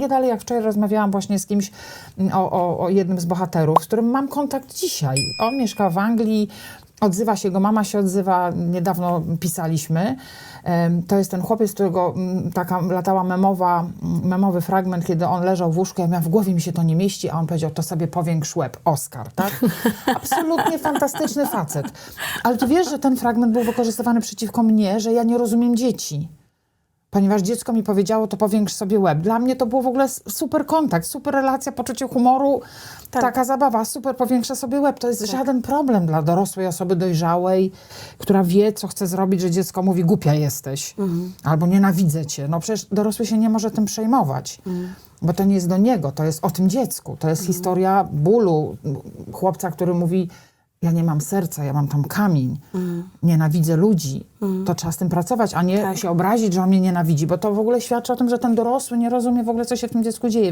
Nie dalej jak wczoraj rozmawiałam właśnie z kimś mm, o, o, o jednym z bohaterów, z którym mam kontakt dzisiaj. On mieszka w Anglii, odzywa się, jego mama się odzywa, niedawno pisaliśmy. To jest ten chłopiec, którego mm, taka latała memowa, mm, memowy fragment, kiedy on leżał w łóżku, ja miałam, w głowie mi się to nie mieści, a on powiedział, to sobie powiększ łeb, Oscar, tak? Absolutnie fantastyczny facet. Ale ty wiesz, że ten fragment był wykorzystywany przeciwko mnie, że ja nie rozumiem dzieci ponieważ dziecko mi powiedziało, to powiększ sobie łeb. Dla mnie to było w ogóle super kontakt, super relacja, poczucie humoru, Tak. taka zabawa, super powiększa sobie łeb. To jest żaden problem dla dorosłej osoby dojrzałej, która wie, co chce zrobić, że dziecko mówi, głupia jesteś, albo nienawidzę cię. No przecież dorosły się nie może tym przejmować. Bo to nie jest do niego, to jest o tym dziecku. To jest historia bólu chłopca, który mówi, ja nie mam serca, ja mam tam kamień, nienawidzę ludzi. To trzeba z tym pracować, a nie Tak. się obrazić, że on mnie nienawidzi, bo to w ogóle świadczy o tym, że ten dorosły nie rozumie w ogóle, co się w tym dziecku dzieje.